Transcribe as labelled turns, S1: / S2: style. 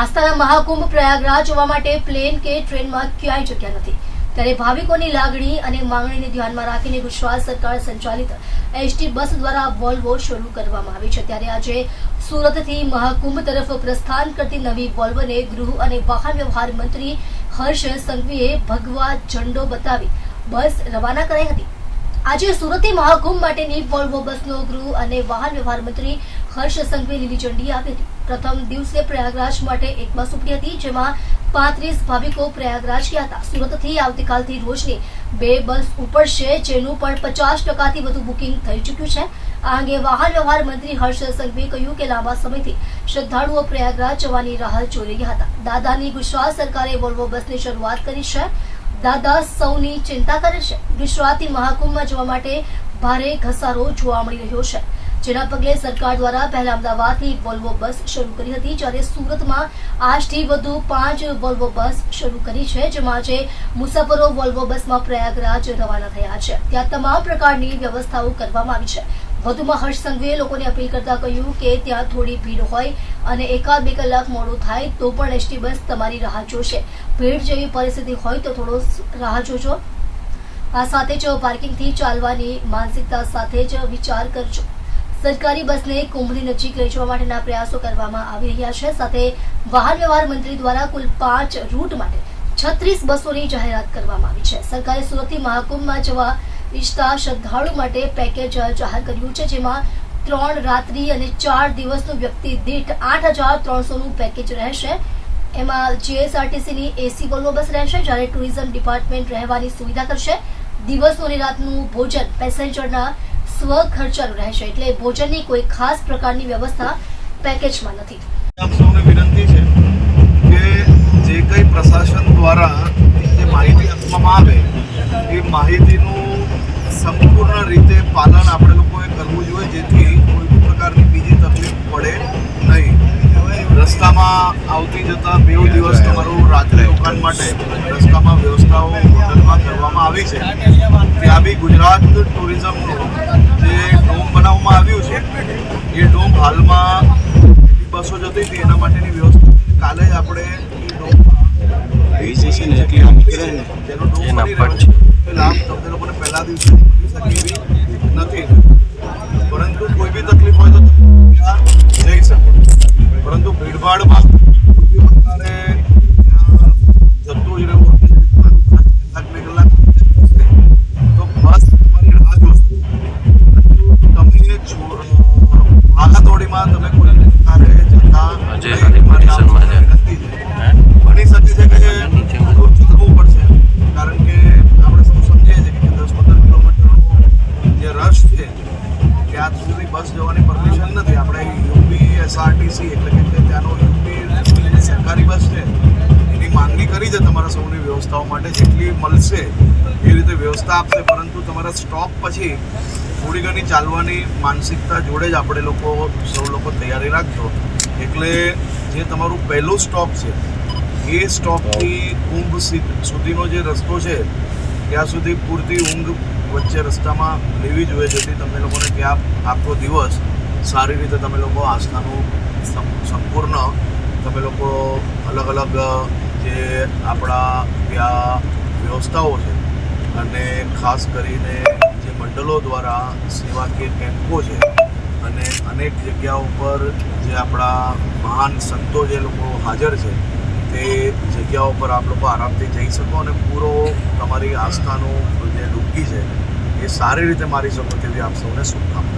S1: આસ્થાના મહાકુંભ પ્રયાગરાજ જોવા માટે પ્લેન કે ટ્રેનમાં ક્યાંય જગ્યા નથી. ત્યારે ભાવિકોની લાગણી અને માંગણીને ધ્યાનમાં રાખીને ગુજરાત સરકાર સંચાલિત એસટી બસ દ્વારા વોલ્વો શરૂ કરવામાં આવી છે. ત્યારે આજે સુરતથી મહાકુંભ તરફ પ્રસ્થાન કરતી નવી વોલ્વોને ગૃહ અને વાહન વ્યવહાર મંત્રી હર્ષ સંઘવીએ ભગવા ઝંડો બતાવી બસ રવાના કરાઈ હતી. આજે સુરતથી મહાકુંભ માટેની વોલ્વો બસનો ગૃહ અને વાહન વ્યવહાર મંત્રી હર્ષ સંઘવી લીલી ઝંડી આપી હતી. પ્રથમ દિવસે પ્રયાગરાજ માટે એક બસ ઉપડી હતી, જેમાં પાંત્રીસ ભાવિકો પ્રયાગરાજ ગયા હતા. સુરતથી આવતીકાલથી રોજની બે બસ ઉપડશે, જેનું પણ પચાસ ટકાથી વધુ બુકિંગ થઈ ચૂક્યું છે. આ અંગે વાહન વ્યવહાર મંત્રી હર્ષ સંઘવીએ કહ્યું કે લાંબા સમયથી શ્રદ્ધાળુઓ પ્રયાગરાજ જવાની રાહ જોઈ રહ્યા હતા. દાદાની ગુજરાત સરકારે વોલ્વો બસની શરૂઆત કરી છે. દાદા સૌની ચિંતા કરે છે. ગુજરાતી મહાકુંભમાં જવા માટે ભારે ઘસારો જોવા મળી રહ્યો છે. જેના પગલે સરકાર દ્વારા પહેલા અમદાવાદથી વોલ્વો બસ શરૂ કરી હતી, જ્યારે સુરતમાં આજથી વધુ પાંચ વોલ્વો બસ શરૂ કરી છે, જેમાં આજે મુસાફરો વોલ્વો બસમાં પ્રયાગરાજ રવાના થયા છે. ત્યાં તમામ પ્રકારની વ્યવસ્થાઓ કરવામાં આવી છે. વધુમાં હર્ષ સંઘવીએ લોકોને અપીલ કરતા કહ્યું કે ત્યાં થોડી ભીડ હોય અને એકાદ બે કલાક મોડું થાય તો પણ એસટી બસ તમારી રાહ જોશે. ભીડ જેવી પરિસ્થિતિ હોય તો થોડો રાહ જોજો. આ સાથે જ પાર્કિંગથી ચાલવાની માનસિકતા સાથે જ વિચાર કરજો. સરકારી બસને કુંભની નજીક લઈ જવા માટેના પ્રયાસો કરવામાં આવી રહ્યા છે. સાથે વાહન વ્યવહાર મંત્રી દ્વારા કુલ પાંચ રૂટ માટે છત્રીસ બસોની જાહેરાત કરવામાં આવી છે. સરકારે સુરતથી મહાકુંભમાં જવા ઈચ્છતા શ્રદ્ધાળુ માટે પેકેજ જાહેર કર્યું છે, જેમાં ત્રણ રાત્રિ અને ચાર દિવસનું વ્યક્તિ દીઠ આઠ હજાર ત્રણસોનું પેકેજ રહેશે. એમાં જીએસઆરટીસીની એસી વોલ્વો બસ રહેશે, જ્યારે ટુરિઝમ ડિપાર્ટમેન્ટ રહેવાની સુવિધા કરશે. દિવસનું રાતનું ભોજન પેસેન્જરના સ્વ ખર્ચાનું રહેશે એટલે ભોજનની કોઈ ખાસ પ્રકારની વ્યવસ્થા પેકેજમાં નથી.
S2: આપ સૌને વિનંતી છે કે જે કંઈ પ્રશાસન દ્વારા જે માહિતી આપવામાં આવે, એ માહિતીનું સંપૂર્ણ રીતે પાલન આપણે લોકોએ કરવું જોઈએ, જેથી કોઈ પ્રકારની બીજી તકલીફ પડે નહીં. રસ્તામાં આવતી જતા બે દિવસ તમારું રાત્રે રોકાણ માટે રસ્તામાં વ્યવસ્થાઓ કરવામાં આવી છે. ત્યાં બી ગુજરાત ટુરિઝમનું બનાવવામાં આવ્યું છે. એ ડોમ હાલમાં બસો જતી હતી એના માટેની વ્યવસ્થા કાલે જ આપણે એ
S3: એટલી ને
S2: જેનો ડોમ બની રહ્યો
S3: છે.
S2: છે. એ લાભ તમને લોકોને પહેલા દિવસે
S3: આજે
S2: સૌને
S3: છે.
S2: ઘણી છે. છે. કે થોડું થવું પડશે. કારણ કે આપણે સૌ સમજીએ છીએ કે દસ પંદર કિલોમીટરનો જે રશ છે ત્યાં સુધી બસ જવાની પરમિશન નથી. આપણે યુપી એસઆરટીસી એટલે કે જે ત્યાંનો યુપી સરકારી બસ છે એની માંગણી કરી છે તમારા સૌની વ્યવસ્થાઓ માટે. જેટલી મળશે એ રીતે વ્યવસ્થા આપશે. પરંતુ તમારા સ્ટોપ પછી થોડી ઘણી ચાલવાની માનસિકતા જોડે જ આપણે લોકો સૌ લોકો તૈયારી રાખજો. એટલે જે તમારું પહેલું સ્ટોપ છે, એ સ્ટોપથી ઊંઘ સુધીનો જે રસ્તો છે, ત્યાં સુધી પૂરતી ઊંઘ વચ્ચે રસ્તામાં લેવી જોઈએ, જેથી તમે લોકોને ત્યાં આખો દિવસ સારી રીતે તમે લોકો આસ્થાનું સંપૂર્ણ તમે લોકો અલગ અલગ, જે આપણા ત્યાં વ્યવસ્થાઓ છે, અને ખાસ કરીને જે મંડળો દ્વારા સેવાકીય કેમ્પો છે અને અનેક જગ્યાઓ પર જે આપણા મહાન સંતો જે લોકો હાજર છે, તે જગ્યાઓ પર આપ લોકો આરામથી જઈ શકો અને પૂરો તમારી આસ્થાનું જે ડૂબકી છે, એ સારી રીતે મારી શકો તેવી આપ સૌને શુભકામનાઓ